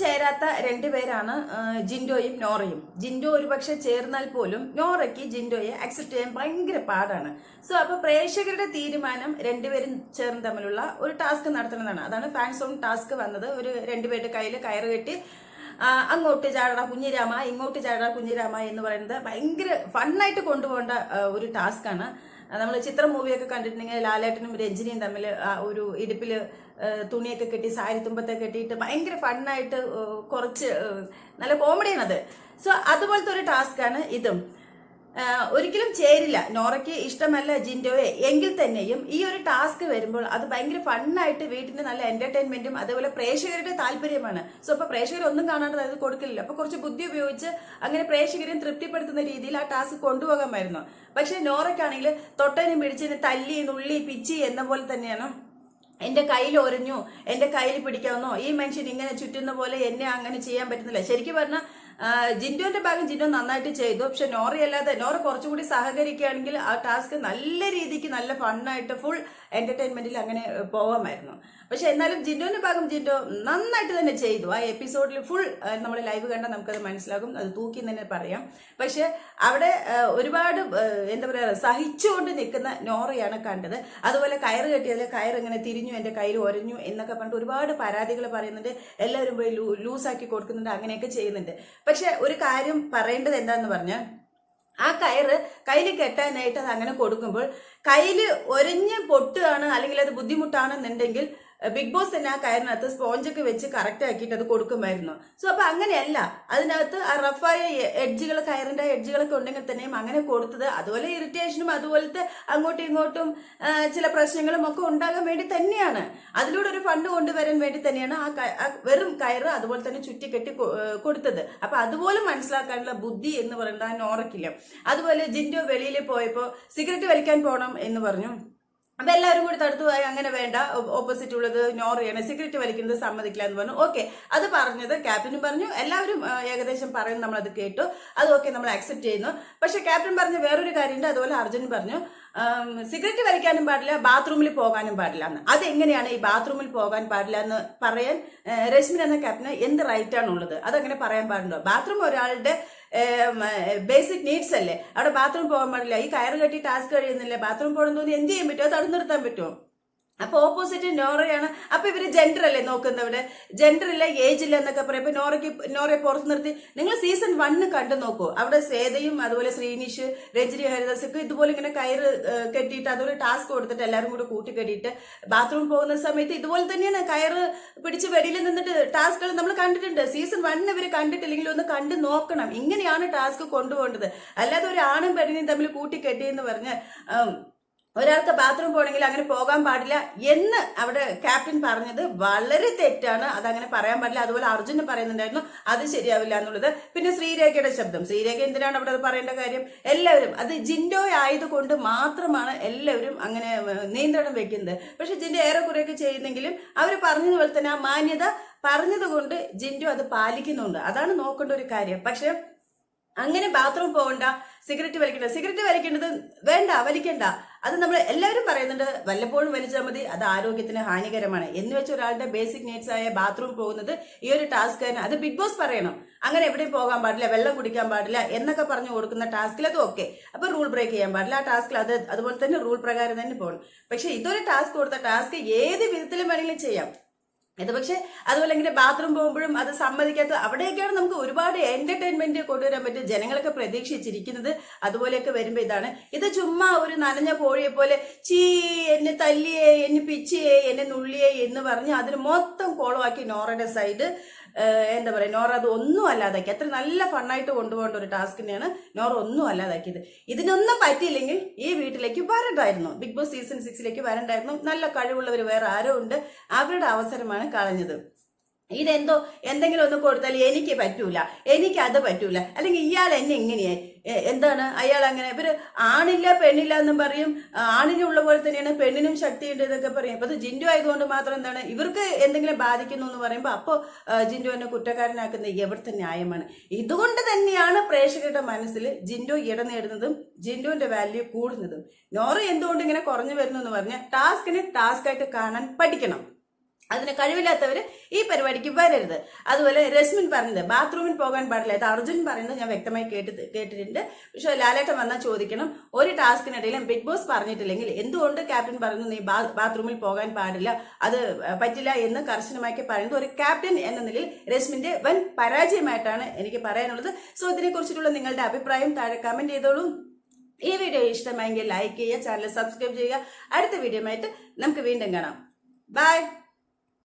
ചേരാത്ത രണ്ടുപേരാണ് ജിൻഡോയും നോറയും. ജിൻഡോ ഒരുപക്ഷെ ചേർന്നാൽ പോലും നോറയ്ക്ക് ജിൻഡോയെ അക്സെപ്റ്റ് ചെയ്യാൻ ഭയങ്കര പാടാണ്. സോ അപ്പോൾ പ്രേക്ഷകരുടെ തീരുമാനം രണ്ടുപേരും ചേർന്ന് തമ്മിലുള്ള ഒരു ടാസ്ക് നടത്തണമെന്നാണ്. അതാണ് ഫാൻസ് ഓൺ ടാസ്ക് വന്നത്. ഒരു രണ്ടുപേരുടെ കയ്യിൽ കയറ് കെട്ടി അങ്ങോട്ട് ചാടട കുഞ്ഞിരാമ ഇങ്ങോട്ട് ചാടട കുഞ്ഞിരാമ എന്ന് പറയുന്നത് ഭയങ്കര ഫണ്ണായിട്ട് കൊണ്ടുപോകേണ്ട ഒരു ഒരു ടാസ്ക്കാണ് നമ്മൾ ചിത്രം മൂവിയൊക്കെ കണ്ടിട്ടുണ്ടെങ്കിൽ ലാലേട്ടനും രഞ്ജിനിയും തമ്മിൽ ഒരു ഇടുപ്പിൽ തുണിയൊക്കെ കെട്ടി സാരി തുമ്പത്തെ കെട്ടിയിട്ട് ഭയങ്കര ഫണ്ണായിട്ട് കുറച്ച് നല്ല കോമഡിയാണത് സോ അതുപോലത്തെ ഒരു ടാസ്ക്കാണ് ഇതും. ഒരിക്കലും ചേരില്ല. നോറയ്ക്ക് ഇഷ്ടമല്ല ജിൻഡോയെ. എങ്കിൽ തന്നെയും ഈ ഒരു ടാസ്ക് വരുമ്പോൾ അത് ഭയങ്കര ഫണ്ണായിട്ട് വീട്ടിന് നല്ല എന്റർടൈൻമെന്റും അതേപോലെ പ്രേക്ഷകരുടെ താല്പര്യമാണ്. സോ അപ്പൊ പ്രേക്ഷകർ ഒന്നും കാണാണ്ട് അത് കൊടുക്കില്ല അപ്പൊ കുറച്ച് ബുദ്ധി ഉപയോഗിച്ച് അങ്ങനെ പ്രേക്ഷകരെയും തൃപ്തിപ്പെടുത്തുന്ന രീതിയിൽ ആ ടാസ്ക് കൊണ്ടുപോകാമായിരുന്നു പക്ഷെ നോറയ്ക്കാണെങ്കിൽ തൊട്ടനും പിടിച്ചതിന് തല്ലി നുള്ളി പിച്ചി എന്ന പോലെ തന്നെയാണ് എന്റെ കയ്യിൽ ഒരഞ്ഞു എന്റെ കയ്യിൽ പിടിക്കാവുന്നോ? ഈ മനുഷ്യൻ ഇങ്ങനെ ചുറ്റുന്ന പോലെ എന്നെ അങ്ങനെ ചെയ്യാൻ പറ്റുന്നില്ല. ശരിക്കും പറഞ്ഞാൽ ജിൻഡോന്റെ ഭാഗം ജിൻഡോ നന്നായിട്ട് ചെയ്തു. പക്ഷെ നോറ കുറച്ചുകൂടി സഹകരിക്കുകയാണെങ്കിൽ ആ ടാസ്ക് നല്ല രീതിക്ക് നല്ല ഫണ്ണായിട്ട് ഫുൾ എന്റർടൈൻമെന്റിൽ അങ്ങനെ പോകാമായിരുന്നു പക്ഷെ എന്നാലും ജിൻഡോന്റെ ഭാഗം ജിൻഡോ നന്നായിട്ട് തന്നെ ചെയ്തു. ആ എപ്പിസോഡിൽ ഫുൾ നമ്മൾ ലൈവ് കണ്ടാൽ നമുക്കത് മനസ്സിലാകും. അത് തൂക്കി തന്നെ പറയാം. പക്ഷെ അവിടെ ഒരുപാട് എന്താ പറയുക സഹിച്ചുകൊണ്ട് നിൽക്കുന്ന നോറയാണ് കണ്ടത്. അതുപോലെ കയറ് കെട്ടിയതിൽ കയറ് ഇങ്ങനെ തിരിഞ്ഞു എന്റെ കയ്യിൽ ഒരഞ്ഞു എന്നൊക്കെ പറഞ്ഞിട്ട് ഒരുപാട് പരാതികൾ പറയുന്നുണ്ട്. എല്ലാവരും പോയി ലൂസാക്കി കൊടുക്കുന്നുണ്ട്. അങ്ങനെയൊക്കെ ചെയ്യുന്നുണ്ട്. പക്ഷെ ഒരു കാര്യം പറയേണ്ടത് എന്താന്ന് പറഞ്ഞാൽ ആ കയറ് കയ്യിൽ കെട്ടാനായിട്ട് അത് അങ്ങനെ കൊടുക്കുമ്പോൾ കയ്യിൽ ഒരഞ്ഞ് പൊട്ടുകയാണ് അല്ലെങ്കിൽ അത് ബുദ്ധിമുട്ടാണെന്നുണ്ടെങ്കിൽ ബിഗ് ബോസ് തന്നെ ആ കയറിനകത്ത് സ്പോഞ്ചൊക്കെ വെച്ച് കറക്റ്റ് ആക്കിയിട്ട് അത് കൊടുക്കുമായിരുന്നു. സോ അപ്പൊ അങ്ങനെയല്ല. അതിനകത്ത് ആ റഫായ എഡ്ജുകൾ കയറിന്റെ എഡ്ജുകളൊക്കെ ഉണ്ടെങ്കിൽ തന്നെയും അങ്ങനെ കൊടുത്തത്. അതുപോലെ ഇറിറ്റേഷനും അതുപോലത്തെ അങ്ങോട്ടും ഇങ്ങോട്ടും ചില പ്രശ്നങ്ങളും ഒക്കെ ഉണ്ടാകാൻ വേണ്ടി തന്നെയാണ്. അതിലൂടെ ഒരു ഫണ്ട് കൊണ്ടുവരാൻ വേണ്ടി തന്നെയാണ് ആ വെറും കയറ് അതുപോലെ തന്നെ ചുറ്റിക്കെട്ടി കൊടുത്തത്. അപ്പൊ അതുപോലെ മനസ്സിലാക്കാനുള്ള ബുദ്ധി എന്ന് പറയുന്നത് ആ നോറക്കില്ല. അതുപോലെ ജിൻഡോ വെളിയിൽ പോയപ്പോ സിഗരറ്റ് വലിക്കാൻ പോകണം എന്ന് പറഞ്ഞു. അപ്പൊ എല്ലാവരും കൂടി തടുത്തു അങ്ങനെ വേണ്ട ഓപ്പോസിറ്റ് ഉള്ളത് നോറിയാണ് സിഗരറ്റ് വലിക്കുന്നത് സമ്മതിക്കില്ല എന്ന് പറഞ്ഞു. ഓക്കെ അത് പറഞ്ഞത് ക്യാപ്റ്റനും പറഞ്ഞു. എല്ലാവരും ഏകദേശം പറയുന്നു നമ്മൾ അത് കേട്ടു. അത് ഓക്കെ നമ്മൾ അക്സെപ്റ്റ് ചെയ്യുന്നു. പക്ഷെ ക്യാപ്റ്റൻ പറഞ്ഞ വേറൊരു കാര്യമുണ്ട് അതുപോലെ അർജുൻ പറഞ്ഞു. സിഗരറ്റ് വലിക്കാനും പാടില്ല ബാത്റൂമിൽ പോകാനും പാടില്ല എന്ന്. അതെങ്ങനെയാണ് ഈ ബാത്റൂമിൽ പോകാൻ പാടില്ല എന്ന് പറയാൻ രശ്മിൻ എന്ന ക്യാപ്റ്റന് എന്ത് റൈറ്റ് ആണ് ഉള്ളത്? അതങ്ങനെ പറയാൻ പാടുണ്ടോ? ബാത്റൂം ഒരാളുടെ ബേസിക് നീഡ്സ് അല്ലേ? അവിടെ ബാത്റൂം പോകാൻ പാടില്ല. ഈ കയറ് കെട്ടി ടാസ്ക് കഴിയുന്നില്ല? ബാത്റൂം പോകണം തോന്നി എന്ത് ചെയ്യാൻ പറ്റുമോ തടഞ്ഞു നിർത്താൻ പറ്റുമോ? അപ്പൊ ഓപ്പോസിറ്റ് നോറയാണ്. അപ്പൊ ഇവർ ജെൻഡർ അല്ലേ നോക്കുന്നത് ഇവിടെ ജെൻഡർ ഇല്ല ഏജ് ഇല്ല എന്നൊക്കെ പറയും. ഇപ്പൊ നോറയ്ക്ക് നോറയെ പുറത്ത് നിർത്തി. നിങ്ങൾ സീസൺ വണ്ണ് കണ്ടു നോക്കൂ. അവിടെ സേതയും അതുപോലെ ശ്രീനിഷ് രജനി ഹരിദാസ് ഒക്കെ ഇതുപോലെ ഇങ്ങനെ കയറ് കെട്ടിയിട്ട് അതുപോലെ ടാസ്ക് കൊടുത്തിട്ട് എല്ലാവരും കൂടെ കൂട്ടി കെട്ടിയിട്ട് ബാത്റൂം പോകുന്ന സമയത്ത് ഇതുപോലെ തന്നെയാണ് കയറ് പിടിച്ച് വെളിയിൽ നിന്നിട്ട് ടാസ്കുകൾ നമ്മൾ കണ്ടിട്ടുണ്ട്. സീസൺ വണ്ണ് ഇവർ കണ്ടിട്ടില്ലെങ്കിൽ ഒന്ന് കണ്ടു നോക്കണം. ഇങ്ങനെയാണ് ടാസ്ക് കൊണ്ടുപോകേണ്ടത്. അല്ലാതെ ഒരു ആണും പെണ്ണിനെയും തമ്മിൽ കൂട്ടി കെട്ടിയെന്ന് പറഞ്ഞ് ഒരാൾക്ക് ബാത്റൂം പോകണമെങ്കിൽ അങ്ങനെ പോകാൻ പാടില്ല എന്ന് അവിടെ ക്യാപ്റ്റൻ പറഞ്ഞത് വളരെ തെറ്റാണ്. അതങ്ങനെ പറയാൻ പാടില്ല. അതുപോലെ അർജുന് പറയുന്നുണ്ടായിരുന്നു അത് ശരിയാവില്ല എന്നുള്ളത്. പിന്നെ ശ്രീരേഖയുടെ ശബ്ദം. ശ്രീരേഖ എന്തിനാണ് അവിടെ അത് പറയേണ്ട കാര്യം? എല്ലാവരും അത് ജിൻഡോ ആയതുകൊണ്ട് മാത്രമാണ് എല്ലാവരും അങ്ങനെ നിയന്ത്രണം വെക്കുന്നത്. പക്ഷെ ജിൻഡോ ഏറെക്കുറെയൊക്കെ ചെയ്യുന്നെങ്കിലും അവർ പറഞ്ഞതുപോലെ തന്നെ ആ മാന്യത പറഞ്ഞതുകൊണ്ട് ജിൻഡോ അത് പാലിക്കുന്നുണ്ട്. അതാണ് നോക്കേണ്ട ഒരു കാര്യം. പക്ഷെ അങ്ങനെ ബാത്റൂം പോകണ്ട സിഗരറ്റ് വലിക്കണ്ട. സിഗരറ്റ് വലിക്കേണ്ടത് വേണ്ട വലിക്കണ്ട. അത് നമ്മൾ എല്ലാവരും പറയുന്നുണ്ട് വല്ലപ്പോഴും വലിച്ചാൽ മതി അത് ആരോഗ്യത്തിന് ഹാനികരമാണ്. എന്ന് വെച്ച് ഒരാളുടെ ബേസിക് നീഡ്സ് ആയ ബാത്റൂം പോകുന്നത് ഈ ഒരു ടാസ്ക് തന്നെ. അത് ബിഗ് ബോസ് പറയണം. അങ്ങനെ എവിടെയും പോകാൻ പാടില്ല വെള്ളം കുടിക്കാൻ പാടില്ല എന്നൊക്കെ പറഞ്ഞു കൊടുക്കുന്ന ടാസ്കിൽ അത് ഓക്കെ അപ്പൊ റൂൾ ബ്രേക്ക് ചെയ്യാൻ പാടില്ല. ആ ടാസ്കിൽ അത് അതുപോലെ തന്നെ റൂൾ പ്രകാരം തന്നെ പോകണം. പക്ഷെ ഇതൊരു ടാസ്ക് കൊടുത്ത ടാസ്ക് ഏത് വിധത്തിലും വേണമെങ്കിലും ചെയ്യാം. ഇത് പക്ഷെ അതുപോലെ ഇങ്ങനെ ബാത്റൂം പോകുമ്പോഴും അത് സമ്മതിക്കാത്ത അവിടെയൊക്കെയാണ് നമുക്ക് ഒരുപാട് എന്റർടൈൻമെന്റ് കൊണ്ടുവരാൻ പറ്റും ജനങ്ങളൊക്കെ പ്രതീക്ഷിച്ചിരിക്കുന്നത്. അതുപോലെയൊക്കെ വരുമ്പോ ഇതാണ്. ഇത് ചുമ്മാ ഒരു നനഞ്ഞ കോഴിയെ പോലെ ചീ എന്നെ തല്ലിയേ എന്നെ പിച്ചിയേ എന്നെ നുള്ളിയേ എന്ന് പറഞ്ഞ് അതിന് മൊത്തം കോളമാക്കി നോറയുടെ സൈഡ് എന്താ പറയുക നോറ അത് ഒന്നും അല്ലാതാക്കി. അത്ര നല്ല ഫണ്ണായിട്ട് കൊണ്ടുപോകേണ്ട ഒരു ടാസ്ക് തന്നെയാണ് നോറ ഒന്നും അല്ലാതാക്കിയത്. ഇതിനൊന്നും പറ്റിയില്ലെങ്കിൽ ഈ വീട്ടിലേക്ക് വരണ്ടായിരുന്നു. ബിഗ് ബോസ് സീസൺ സിക്സിലേക്ക് വരണ്ടായിരുന്നു. നല്ല കഴിവുള്ളവർ വേറെ ആരോ ഉണ്ട്. അവരുടെ അവസരമാണ് കളഞ്ഞത്. ഇതെന്തോ എന്തെങ്കിലും ഒന്ന് കൊടുത്താൽ എനിക്ക് പറ്റൂല എനിക്ക് അത് പറ്റൂല. അല്ലെങ്കിൽ ഇയാൾ എന്നെ എങ്ങനെയായി എന്താണ്? അയാൾ അങ്ങനെ ഇവർ ആണില്ല പെണ്ണില്ല എന്നും പറയും. ആണിനുള്ള പോലെ തന്നെയാണ് പെണ്ണിനും ശക്തിയുണ്ട് എന്നൊക്കെ പറയും. അപ്പൊ അത് ജിൻഡു ആയതുകൊണ്ട് മാത്രം എന്താണ്? ഇവർക്ക് എന്തെങ്കിലും ബാധിക്കുന്നു എന്ന് പറയുമ്പോൾ അപ്പോ ജിൻഡു എന്നെ കുറ്റക്കാരനാക്കുന്ന എവിടുത്തെ ന്യായമാണ്. ഇതുകൊണ്ട് തന്നെയാണ് പ്രേക്ഷകരുടെ മനസ്സിൽ ജിൻഡു ഇട നേടുന്നതും ജിൻഡുവിന്റെ വാല്യൂ കൂടുന്നതും. നോറ എന്തുകൊണ്ട് ഇങ്ങനെ കുറഞ്ഞു വരുന്നു എന്ന് പറഞ്ഞാൽ ടാസ്കിനെ ടാസ്ക് ആയിട്ട് കാണാൻ പഠിക്കണം. അതിന് കഴിവില്ലാത്തവർ ഈ പരിപാടിക്ക് വരരുത്. അതുപോലെ രശ്മിൻ പറഞ്ഞത് ബാത്റൂമിൽ പോകാൻ പാടില്ല. അത് അർജുൻ പറയുന്നത് ഞാൻ വ്യക്തമായി കേട്ട് കേട്ടിട്ടുണ്ട്. പക്ഷെ ലാലേട്ടൻ വന്നാൽ ചോദിക്കണം ഒരു ടാസ്കിനിടയിലും ബിഗ് ബോസ് പറഞ്ഞിട്ടില്ലെങ്കിൽ എന്തുകൊണ്ട് ക്യാപ്റ്റൻ പറയുന്നു നീ ബാത്റൂമിൽ പോകാൻ പാടില്ല അത് പറ്റില്ല എന്ന് കർശനമാക്കി പറയുന്നത് ഒരു ക്യാപ്റ്റൻ എന്ന നിലയിൽ രശ്മിന്റെ വൻ പരാജയമായിട്ടാണ് എനിക്ക് പറയാനുള്ളത്. സോ ഇതിനെക്കുറിച്ചിട്ടുള്ള നിങ്ങളുടെ അഭിപ്രായം താഴെ കമന്റ് ചെയ്തോളൂ. ഈ വീഡിയോ ഇഷ്ടമായെങ്കിൽ ലൈക്ക് ചെയ്യുക ചാനൽ സബ്സ്ക്രൈബ് ചെയ്യുക. അടുത്ത വീഡിയോ നമുക്ക് വീണ്ടും കാണാം. ബൈ